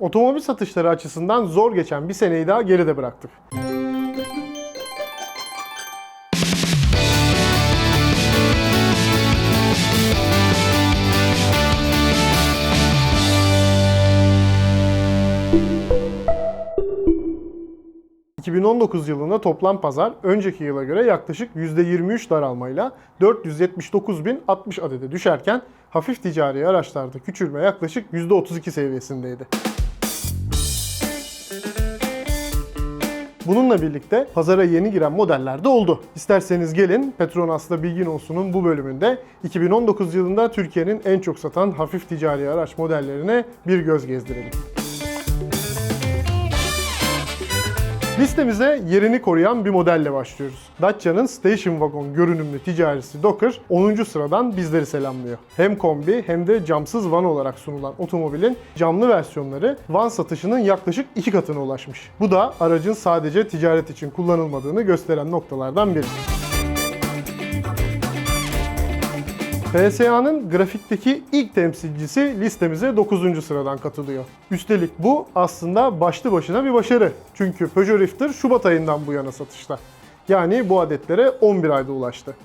Otomobil satışları açısından zor geçen bir seneyi daha geride bıraktık. ...2019 yılında toplam pazar önceki yıla göre yaklaşık %23 daralmayla 479.060 adede düşerken hafif ticari araçlarda küçülme yaklaşık %32 seviyesindeydi. Bununla birlikte pazara yeni giren modeller de oldu. İsterseniz gelin Petronas'ta bilgin olsunun bu bölümünde 2019 yılında Türkiye'nin en çok satan hafif ticari araç modellerine bir göz gezdirelim. Listemize yerini koruyan bir modelle başlıyoruz. Dacia'nın Station Wagon görünümlü ticarisi Docker 10. sıradan bizleri selamlıyor. Hem kombi hem de camsız van olarak sunulan otomobilin camlı versiyonları van satışının yaklaşık iki katına ulaşmış. Bu da aracın sadece ticaret için kullanılmadığını gösteren noktalardan biri. PSA'nın grafikteki ilk temsilcisi listemize 9. sıradan katılıyor. Üstelik bu aslında başlı başına bir başarı. Çünkü Peugeot Rifter Şubat ayından bu yana satışta. Yani bu adetlere 11 ayda ulaştı.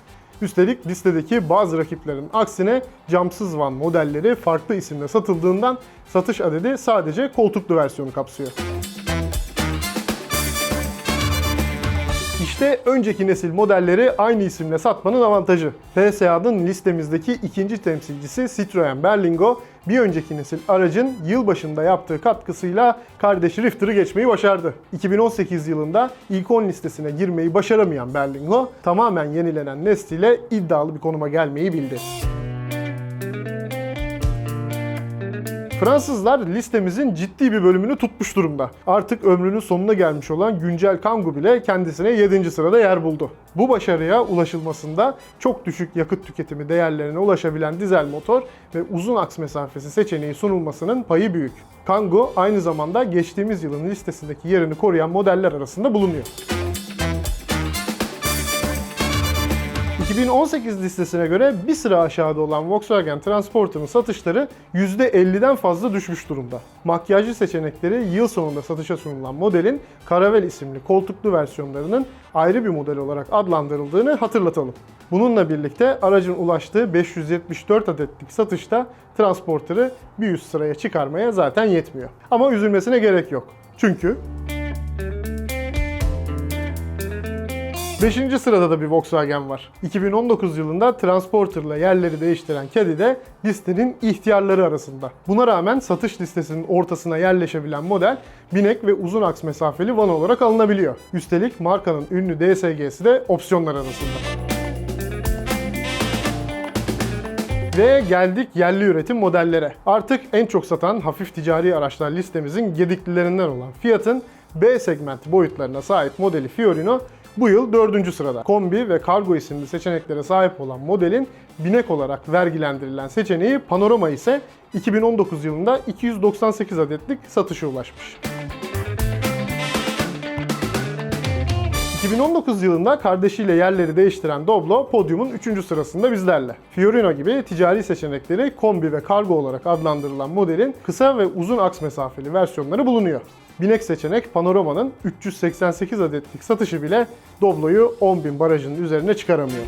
Üstelik listedeki bazı rakiplerin aksine camsız van modelleri farklı isimle satıldığından satış adedi sadece koltuklu versiyonu kapsıyor. İşte önceki nesil modelleri aynı isimle satmanın avantajı. PSA'nın listemizdeki ikinci temsilcisi Citroen Berlingo, bir önceki nesil aracın yılbaşında yaptığı katkısıyla kardeşi Rifter'ı geçmeyi başardı. 2018 yılında ilk 10 listesine girmeyi başaramayan Berlingo, tamamen yenilenen nesliyle iddialı bir konuma gelmeyi bildi. Fransızlar listemizin ciddi bir bölümünü tutmuş durumda. Artık ömrünün sonuna gelmiş olan güncel Kangoo bile kendisine 7. sırada yer buldu. Bu başarıya ulaşılmasında çok düşük yakıt tüketimi değerlerine ulaşabilen dizel motor ve uzun aks mesafesi seçeneği sunulmasının payı büyük. Kangoo aynı zamanda geçtiğimiz yılın listesindeki yerini koruyan modeller arasında bulunuyor. 2018 listesine göre bir sıra aşağıda olan Volkswagen Transporter'ın satışları %50'den fazla düşmüş durumda. Makyajlı seçenekleri yıl sonunda satışa sunulan modelin Caravelle isimli koltuklu versiyonlarının ayrı bir model olarak adlandırıldığını hatırlatalım. Bununla birlikte aracın ulaştığı 574 adetlik satışta Transporter'ı bir üst sıraya çıkarmaya zaten yetmiyor. Ama üzülmesine gerek yok. Çünkü 5. sırada da bir Volkswagen var. 2019 yılında Transporter'la yerleri değiştiren Caddy de listenin ihtiyarları arasında. Buna rağmen satış listesinin ortasına yerleşebilen model binek ve uzun aks mesafeli van olarak alınabiliyor. Üstelik markanın ünlü DSG'si de opsiyonlar arasında. Ve geldik yerli üretim modellere. Artık en çok satan hafif ticari araçlar listemizin gediklilerinden olan Fiat'ın B segment boyutlarına sahip modeli Fiorino bu yıl 4. sırada. Kombi ve kargo isimli seçeneklere sahip olan modelin binek olarak vergilendirilen seçeneği Panorama ise 2019 yılında 298 adetlik satışa ulaşmış. 2019 yılında kardeşiyle yerleri değiştiren Doblo podyumun 3. sırasında bizlerle. Fiorino gibi ticari seçenekleri kombi ve kargo olarak adlandırılan modelin kısa ve uzun aks mesafeli versiyonları bulunuyor. Binek seçenek Panorama'nın 388 adetlik satışı bile Doblo'yu 10.000 barajının üzerine çıkaramıyor.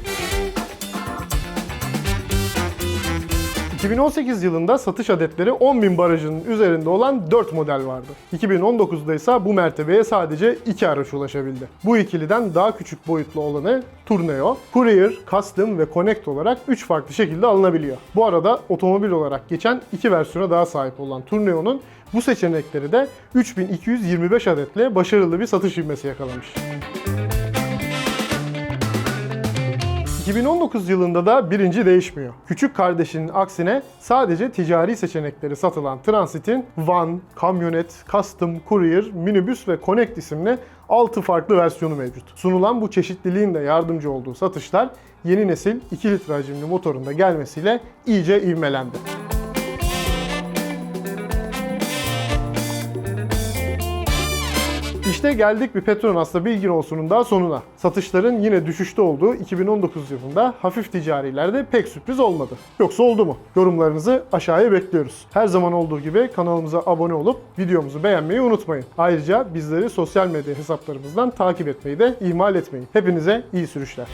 2018 yılında satış adetleri 10.000 barajının üzerinde olan 4 model vardı. 2019'da ise bu mertebeye sadece 2 araç ulaşabildi. Bu ikiliden daha küçük boyutlu olanı Tourneo, Courier, Custom ve Connect olarak 3 farklı şekilde alınabiliyor. Bu arada otomobil olarak geçen iki versiyona daha sahip olan Tourneo'nun bu seçenekleri de 3225 adetle başarılı bir satış ivmesi yakalamış. 2019 yılında da birinci değişmiyor. Küçük kardeşinin aksine sadece ticari seçenekleri satılan Transit'in van, kamyonet, custom, courier, minibüs ve connect isimli 6 farklı versiyonu mevcut. Sunulan bu çeşitliliğin de yardımcı olduğu satışlar yeni nesil 2 litre hacimli motorun da gelmesiyle iyice ivmelendi. İşte geldik bir Petronas'ta bilgin olsunun daha sonuna. Satışların yine düşüşte olduğu 2019 yılında hafif ticarilerde pek sürpriz olmadı. Yoksa oldu mu? Yorumlarınızı aşağıya bekliyoruz. Her zaman olduğu gibi kanalımıza abone olup videomuzu beğenmeyi unutmayın. Ayrıca bizleri sosyal medya hesaplarımızdan takip etmeyi de ihmal etmeyin. Hepinize iyi sürüşler.